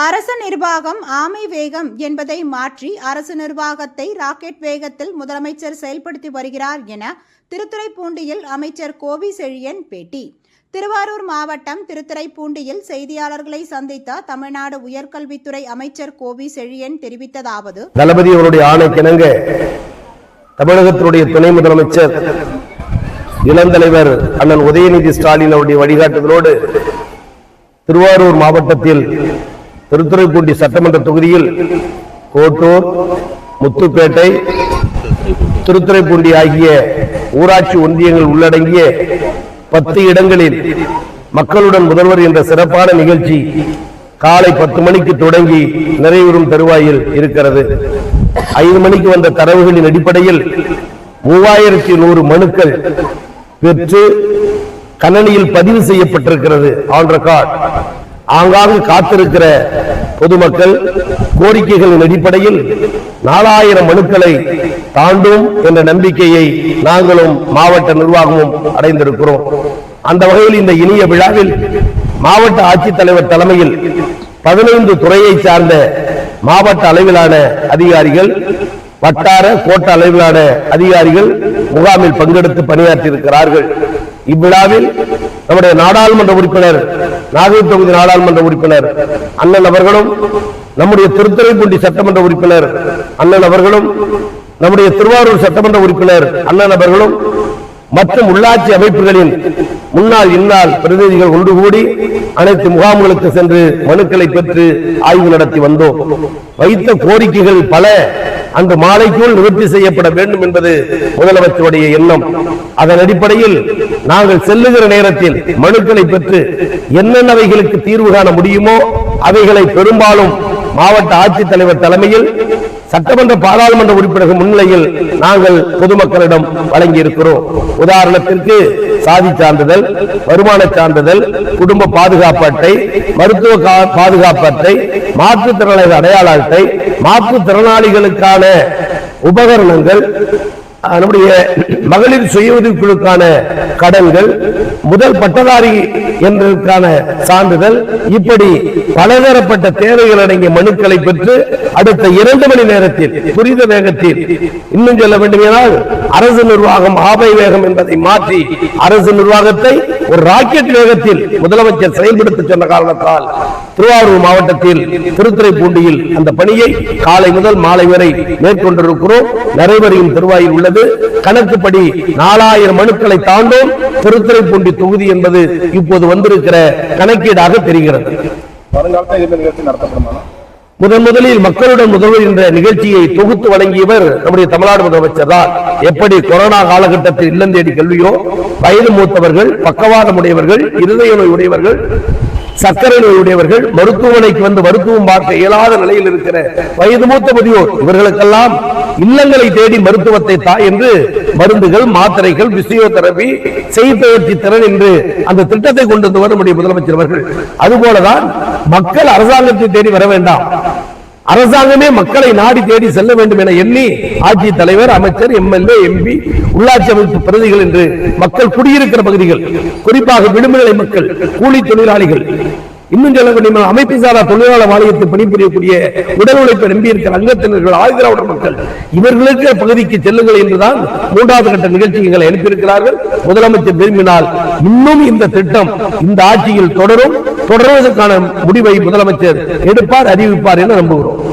அரச நிர்வாகம் ஆமை வேகம் என்பதை மாற்றி அரசு நிர்வாகத்தை ராக்கெட் வேகத்தில் முதலமைச்சர் செயல்படுத்தி வருகிறார் என திருத்துறைப்பூண்டியில் அமைச்சர் கோவி செழியன் பேட்டி. திருவாரூர் மாவட்டம் திருத்துறைப்பூண்டியில் செய்தியாளர்களை சந்தித்த தமிழ்நாடு உயர்கல்வித்துறை அமைச்சர் கோவி செழியன் தெரிவித்ததாவது தளபதி அவருடைய ஆணைக்கிணங்க தமிழகத்தினுடைய துணை முதலமைச்சர் இளந்தலைவர் அண்ணன் உதயநிதி ஸ்டாலின் அவருடைய வழிகாட்டுதலோடு திருவாரூர் மாவட்டத்தில் திருத்துறைப்பூண்டி சட்டமன்ற தொகுதியில் கோட்டூர் முத்துப்பேட்டை திருத்துறைப்பூண்டி ஆகிய ஊராட்சி ஒன்றியங்கள் உள்ளடங்கிய பத்து இடங்களில் மக்களுடன் முதல்வர் என்ற சிறப்பான நிகழ்ச்சி காலை பத்து மணிக்கு தொடங்கி நிறைவுறும் தருவாயில் இருக்கிறது. ஐந்து மணிக்கு வந்த தரவுகளின் அடிப்படையில் மூவாயிரத்தி நூறு மனுக்கள் பெற்று கணனியில் பதிவு செய்யப்பட்டிருக்கிறது. On record. ஆங்காங்கு காத்திருக்கிற பொதுமக்கள் கோரிக்கைகளின் அடிப்படையில் நாலாயிரம் மனுக்களை தாண்டும் என்ற நம்பிக்கையை நாங்களும் மாவட்ட நிர்வாகமும் அடைந்திருக்கிறோம். அந்த வகையில் இந்த இனிய விழாவில் மாவட்ட ஆட்சித்தலைவர் தலைமையில் பதினைந்து துறையை சார்ந்த மாவட்ட அளவிலான அதிகாரிகள் வட்டார கோட்ட அளவிலான அதிகாரிகள் முகாமில் பங்கெடுத்து பணியாற்றியிருக்கிறார்கள். இவ்விழாவில் நம்முடைய நாடாளுமன்ற உறுப்பினர் நாகை தொகுதி நாடாளுமன்ற உறுப்பினர் அண்ணன் அவர்களும் நம்முடைய திருத்துறைப்பூண்டி சட்டமன்ற உறுப்பினர் அண்ணன் அவர்களும் நம்முடைய திருவாரூர் சட்டமன்ற உறுப்பினர் அண்ணன் அவர்களும் மற்றும் உள்ளாட்சி அமைப்புகளின் முன்னாள் இந்நாள் பிரதிநிதிகள் ஒன்று கூடி அனைத்து முகாம்களுக்கு சென்று மனுக்களை பெற்று ஆய்வு நடத்தி வந்தோம். வைத்த கோரிக்கைகள் பல. அந்த மாலைக்குள் நிவர்த்தி செய்யப்பட வேண்டும் என்பது முதலமைச்சருடைய எண்ணம். அதன் அடிப்படையில் நாங்கள் செல்லுகிற நேரத்தில் மனுக்களை பெற்று என்னென்னவைகளுக்கு தீர்வு காண முடியுமோ அவைகளை பெரும்பாலும் மாவட்ட ஆட்சித்தலைவர் தலைமையில் சட்டமன்ற பாராளுமன்ற உறுப்பினர்கள் முன்னிலையில் நாங்கள் பொதுமக்களிடம் வழங்கி இருக்கிறோம் உதாரணத்திற்கு சாதி சான்றிதழ் வருமான சான்றிதழ் குடும்ப பாதுகாப்பு அட்டை மருத்துவ கா- பாதுகாப்பு அட்டை மாற்றுத்திறனாளி அடையாள அட்டை மாற்றுத்திறனாளிகளுக்கான உபகரணங்கள் நம்முடைய மகளிர் சுய உதவிக்குழுக்கான கடன்கள் முதல் பட்டதாரி என்பதற்கான சான்றிதழ் இப்படி பலதரப்பட்ட தேவைகள் அடங்கிய மனுக்களை பெற்று அடுத்த இரண்டு மணி நேரத்தில் துரித வேகத்தில் இன்னும் சொல்ல வேண்டுமானால் அரசு நிர்வாகம் ஆபை வேகம் என்பதை மாற்றி அரசு நிர்வாகத்தை ஒரு ராக்கெட் வேகத்தில் முதலமைச்சர் செயல்படுத்த சொன்ன காரணத்தால் திருவாரூர் மாவட்டத்தில் திருத்துறைப்பூண்டியில் அந்த பணியை காலை முதல் மாலை வரை மேற்கொண்டிருக்கிறோம். நிறைவரையும் திருவாயில் உள்ளது. கணக்குப்படி நாலாயிரம் மனுக்களை தாண்டும். திருத்துறைப்பூண்டி தொகுதி என்பது இப்போது வந்திருக்கிற கணக்கீடாக தெரிகிறது. முதன் முதலில் மக்களுடன் முதல்வர் என்ற நிகழ்ச்சியை தொகுத்து வழங்கியவர் நம்முடைய தமிழ்நாடு முதலமைச்சர் தான். எப்படி கொரோனா காலகட்டத்தில் இல்லம் தேடி கல்வியோ வயது மூத்தவர்கள் பக்கவாதம் உடையவர்கள் இருதய நோய் உடையவர்கள் சர்க்கரை நோய் உடையவர்கள் மருத்துவமனைக்கு வந்து மருத்துவம் பார்க்க இயலாத நிலையில் இருக்கிற வயது மூத்த முதியோர் இவர்களுக்கெல்லாம் இல்லங்களை தேடி மருத்துவத்தை தா என்று மருந்துகள் மாத்திரைகள் பிசியோதெரபி செய்பெயர்ச்சி திறன் என்று அந்த திட்டத்தை கொண்டு வந்து வர நம்முடைய முதலமைச்சர் அவர்கள். அதுபோலதான் மக்கள் அரசாங்கத்தை தேடி வர வேண்டாம். அரசாங்கமே மக்களை நாடி தேடி செல்ல வேண்டும் என எண்ணி ஆட்சி தலைவர் அமைச்சர் எம்எல்ஏ எம்பி உள்ளாட்சி அமைப்பு பிரதிகள் என்று மக்கள் குடியிருக்கிற பகுதிகள் குறிப்பாக விடுமுறை மக்கள் கூலி தொழிலாளிகள். இன்னும் சொல்ல வேண்டும் அமைப்பு சாரா தொழிலாளர் வாரியத்தில் பணிபுரியக்கூடிய உடல் உழைப்பு நம்பி இருக்கிற அங்கத்தினர்கள் ஆயுதராவுடர் மக்கள் இவர்களுக்கு பகுதிக்கு செல்லுங்கள் என்றுதான் மூன்றாவது கட்ட நிகழ்ச்சிகளை அனுப்பியிருக்கிறார்கள். முதலமைச்சர் விரும்பினால் இன்னும் இந்த திட்டம் இந்த ஆட்சியில் தொடரும். தொடர்வதற்கான முடிவை முதலமைச்சர் எடுப்பார் அறிவிப்பார் என நம்புகிறோம்.